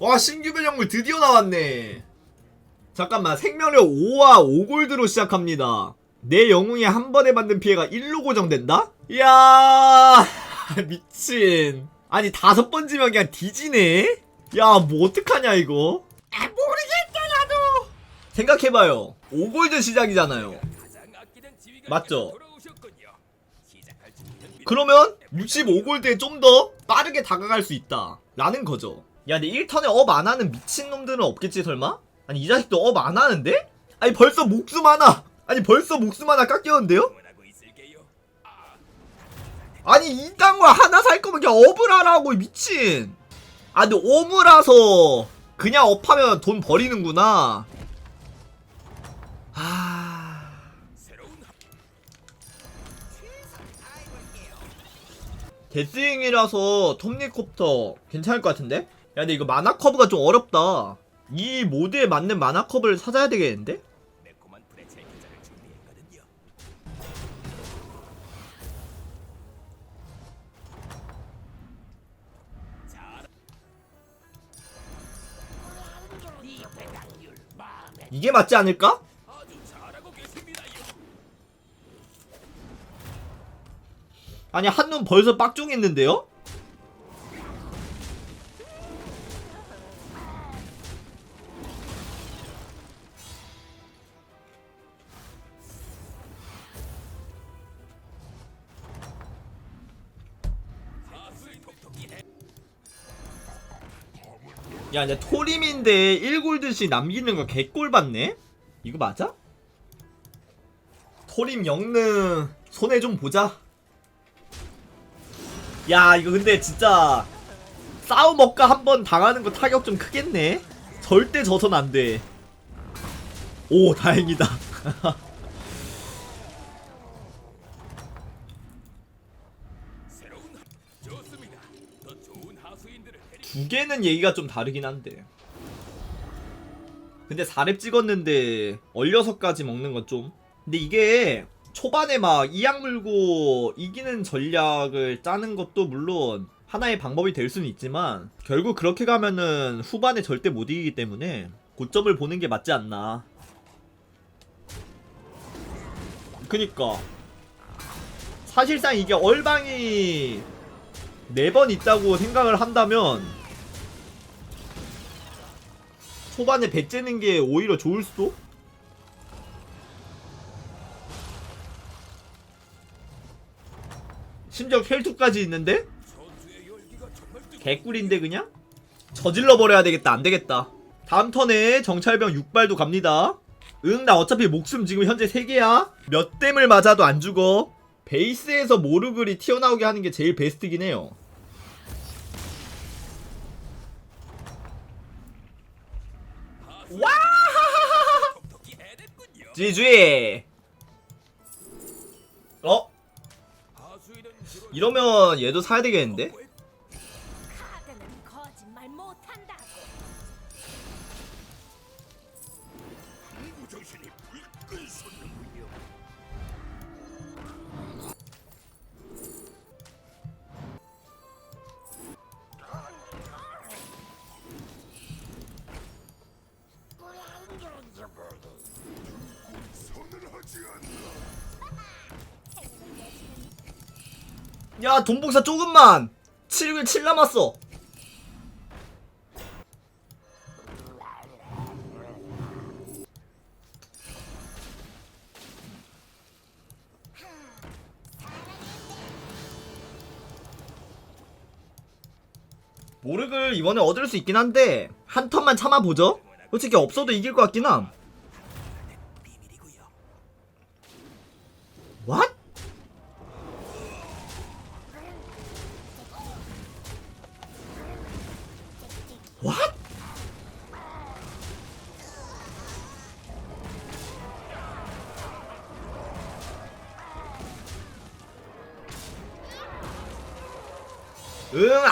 와 신규 변형물 드디어 나왔네. 잠깐만 생명력 5와 5골드로 시작합니다. 내 영웅이 한 번에 받는 피해가 1로 고정된다? 이야 미친. 아니 다섯 번 지면 그냥 뒤지네? 야뭐 어떡하냐 이거? 아 모르겠다 나도. 생각해봐요. 5골드 시작이잖아요. 맞죠? 그러면 65골드에 좀 더 빠르게 다가갈 수 있다. 라는 거죠 야 근데 1턴에 업 안 하는 미친놈들은 없겠지 설마? 아니 이 자식도 업 안 하는데? 아니 벌써 목숨 하나 아니 벌써 목숨 하나 깎였는데요? 아니 이딴 거 하나 살 거면 그냥 업을 하라고 미친 아 근데 오무라서 그냥 업하면 돈 버리는구나 아... 데스윙이라서 톱니콥터 괜찮을 것 같은데? 야 근데 이거 마나 커브가 좀 어렵다 이 모드에 맞는 마나 커브를 찾아야 되겠는데? 이게 맞지 않을까? 아니 한눈 벌써 빡종했는데요? 야, 이제 토림인데 1골드씩 남기는 거 개꼴 받네? 이거 맞아? 토림 영능 손해 좀 보자. 야, 이거 근데 진짜 싸움 억까 한 번 당하는 거 타격 좀 크겠네. 절대 져선 안 돼. 오, 다행이다. 두 개는 얘기가 좀 다르긴 한데. 근데 4렙 찍었는데 16까지 먹는 건 좀. 근데 이게 초반에 막 이악 물고 이기는 전략을 짜는 것도 물론 하나의 방법이 될 수는 있지만 결국 그렇게 가면은 후반에 절대 못 이기기 때문에 고점을 보는 게 맞지 않나. 그니까 사실상 이게 얼방이 4번 있다고 생각을 한다면 초반에 배 째는 게 오히려 좋을 수도? 심지어 켈투까지 있는데? 개꿀인데 그냥? 저질러 버려야 되겠다 안 되겠다 다음 턴에 정찰병 6발도 갑니다 응 나 어차피 목숨 지금 현재 3개야 몇 댐을 맞아도 안 죽어 베이스에서 모르글이 튀어나오게 하는 게 제일 베스트긴 해요 와 GG 어? 이러면 얘도 사야 되겠는데? 야 돈복사 조금만. 7일 7 남았어. 모르글 이번에 얻을 수 있긴 한데 한 턴만 참아보죠. 솔직히 없어도 이길 것 같긴 함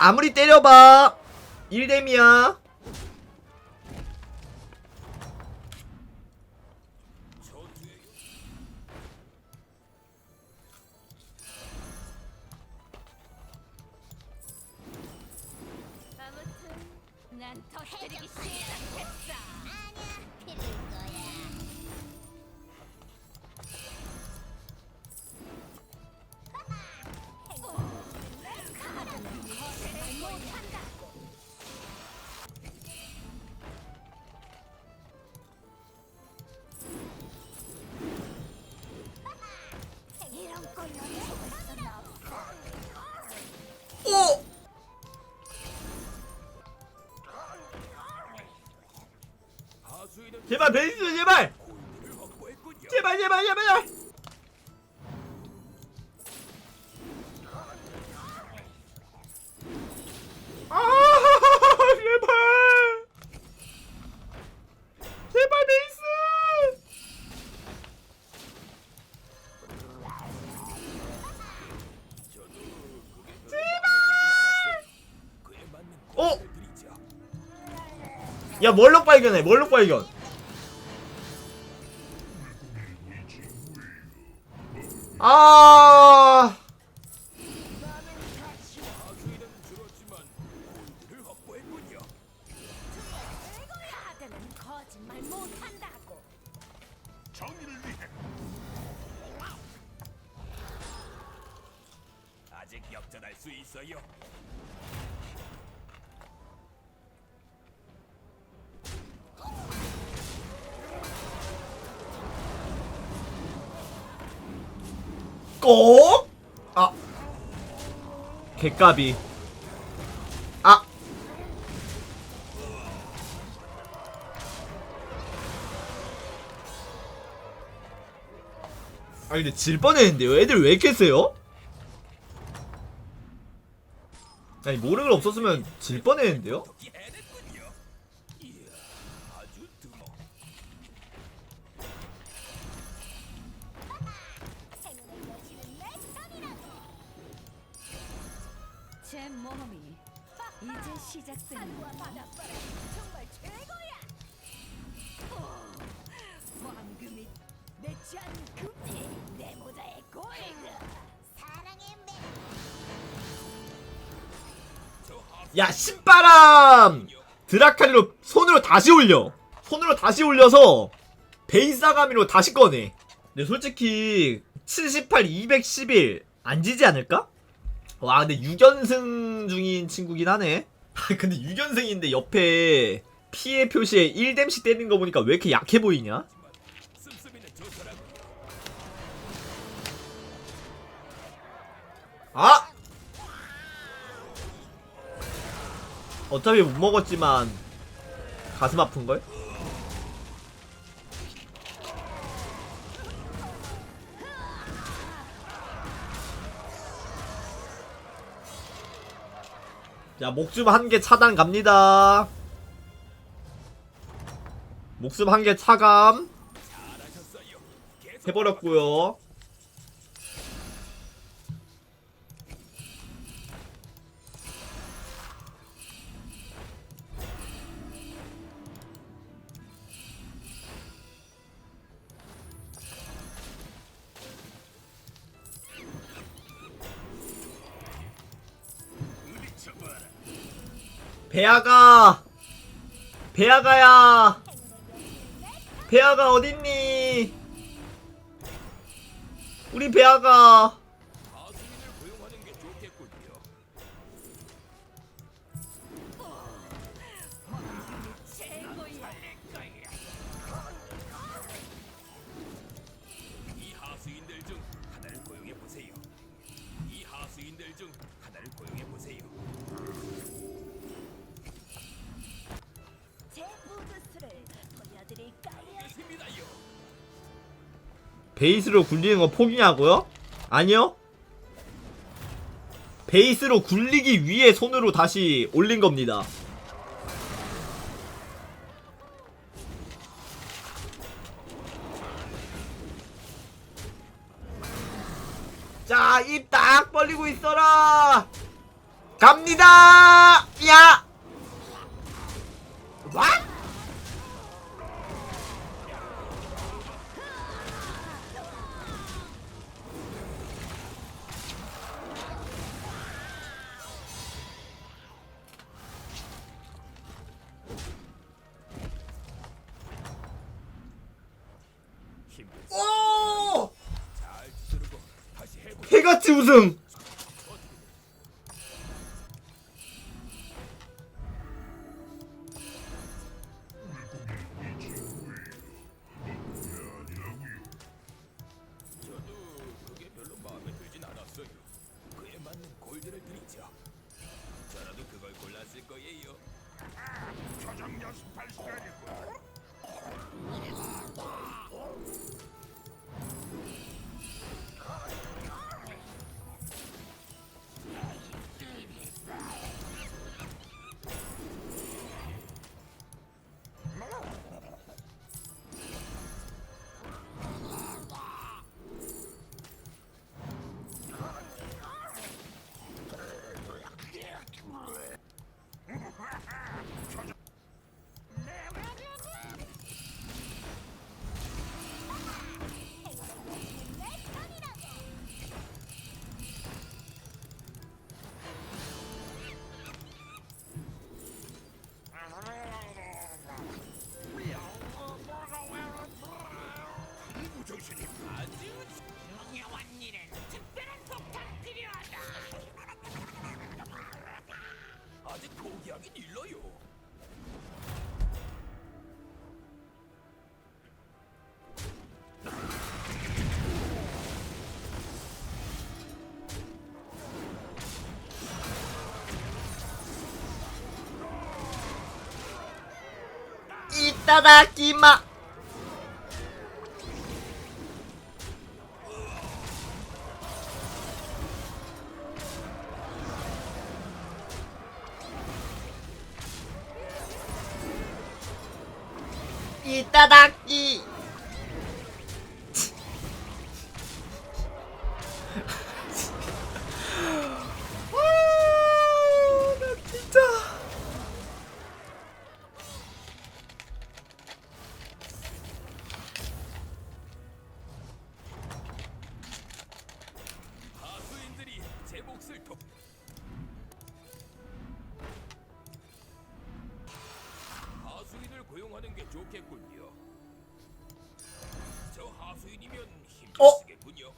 아무리 때려봐. 1뎀이야 야 멀록 발견해 멀록 발견. 아 꼭? 아 개까비 아아 근데 질 뻔했는데요 애들 왜 이렇게 세요? 아니 모르는 걸 없었으면 질 뻔했는데요? 제 모험이 이제 시작됩니다. 바닷바람 정말 최고야. 오, 황금이 맺지 않은 금지 내 모자의 골드. 사랑의 매. 야 신바람 드라칼리로 손으로 다시 올려 손으로 다시 올려서 베이사가미로 다시 꺼내 근데 솔직히 78 211 안 지지 않을까? 와 근데 6연승 중인 친구긴 하네 아, 근데 6연승인데 옆에 피해 표시에 1뎀씩 때리는 거 보니까 왜 이렇게 약해 보이냐? 아! 어차피 못 먹었지만 가슴 아픈걸? 자 목숨 한 개 차단 갑니다. 목숨 한 개 차감. 해버렸고요 배아가 배아가야. 배아가 어딨니? 우리 배아가 베이스로 굴리는 거 포기냐고요? 아니요 베이스로 굴리기 위해 손으로 다시 올린 겁니다 자, 입 딱 벌리고 있어라! 갑니다! 야! 해같이 우승 이따다키마. 이따다 좋겠군요. 저 하수인이면 힘을 어? 쓰겠군요.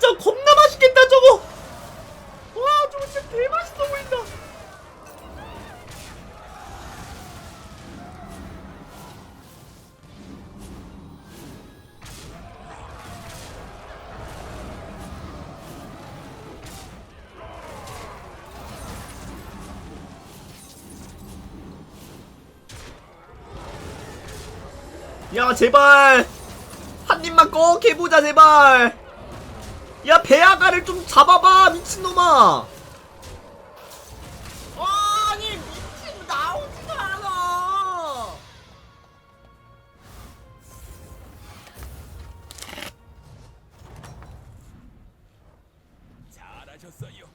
저거 겁나 맛있겠다, 저거! 와, 저거 진짜 개맛있어 보인다! 야, 제발! 한 입만 꼭 해보자, 제발! 야 배아가를 좀 잡아봐 미친놈아 아니 미친 나오지가 않아 잘하셨어요.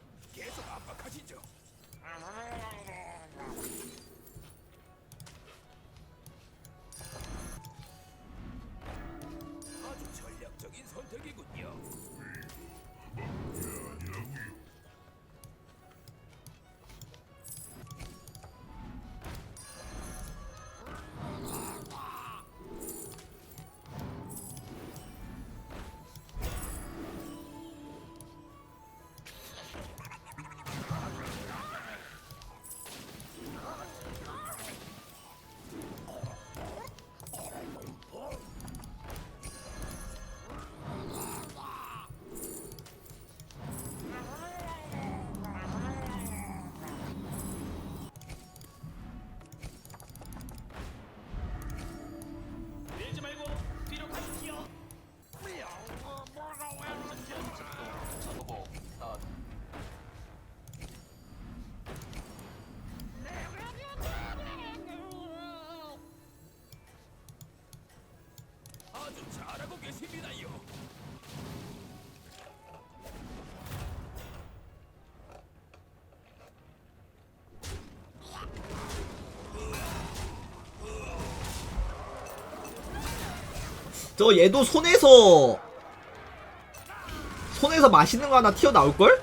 저 얘도 손에서 손에서 맛있는 거 하나 튀어나올걸?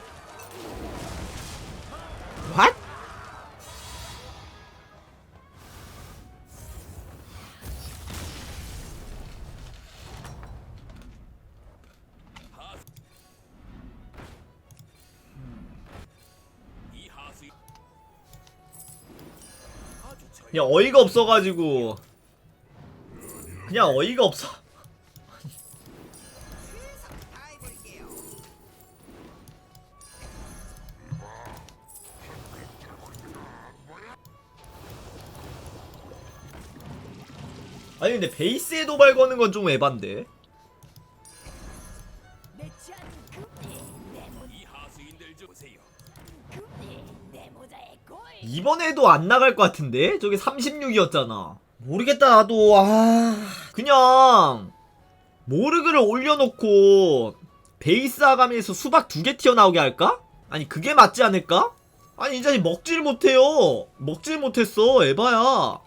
저 그냥 어이가 없어가지고 그냥 어이가 없어 아니 근데 베이스에 도발 거는 건 좀 에반데 이번에도 안 나갈 것 같은데? 저게 36이었잖아. 모르겠다, 나도. 아. 그냥, 모르그를 올려놓고, 베이스 아가미에서 수박 두 개 튀어나오게 할까? 아니, 그게 맞지 않을까? 아니, 이 자식 먹질 못해요. 먹질 못했어. 에바야.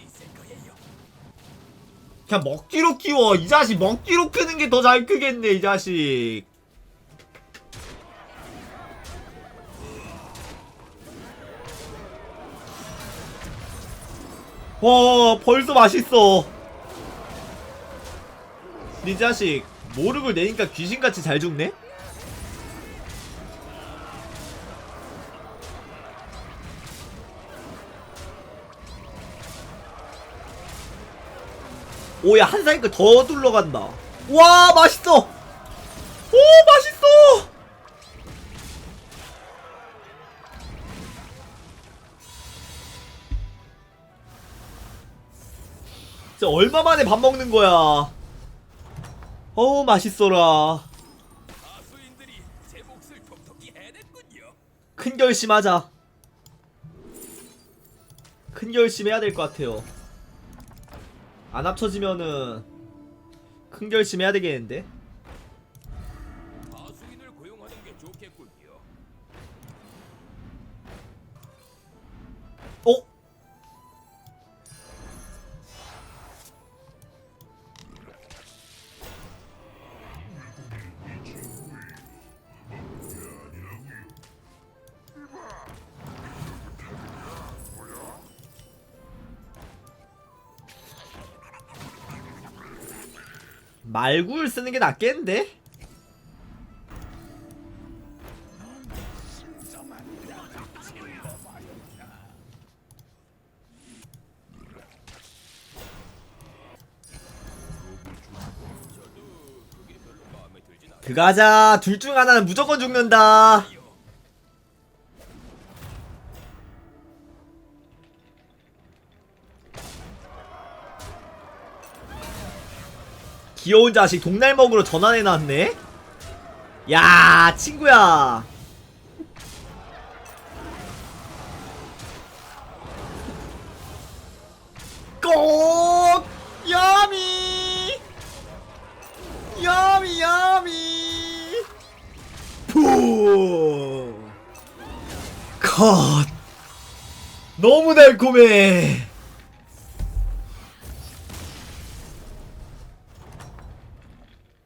있을 거예요. 그냥 먹기로 키워. 이 자식 먹기로 크는 게 더 잘 크겠네, 이 자식. 와, 벌써 맛있어. 이 자식, 모르고 내니까 귀신같이 잘 죽네? 오야 한 사이클 더 둘러간다. 와 맛있어! 오 맛있어! 진짜 얼마 만에 밥 먹는 거야. 어우 맛있어라. 큰 결심하자. 큰 결심해야 될 것 같아요 안 합쳐지면은 큰 결심 해야 되겠는데 말구를 쓰는 게 낫겠는데? 그가자 둘 중 하나는 무조건 죽는다 귀여운 자식 동날먹으로 전환해놨네? 야 친구야. 꼭 야미. 야미 야미. 푸. 컷. 너무 달콤해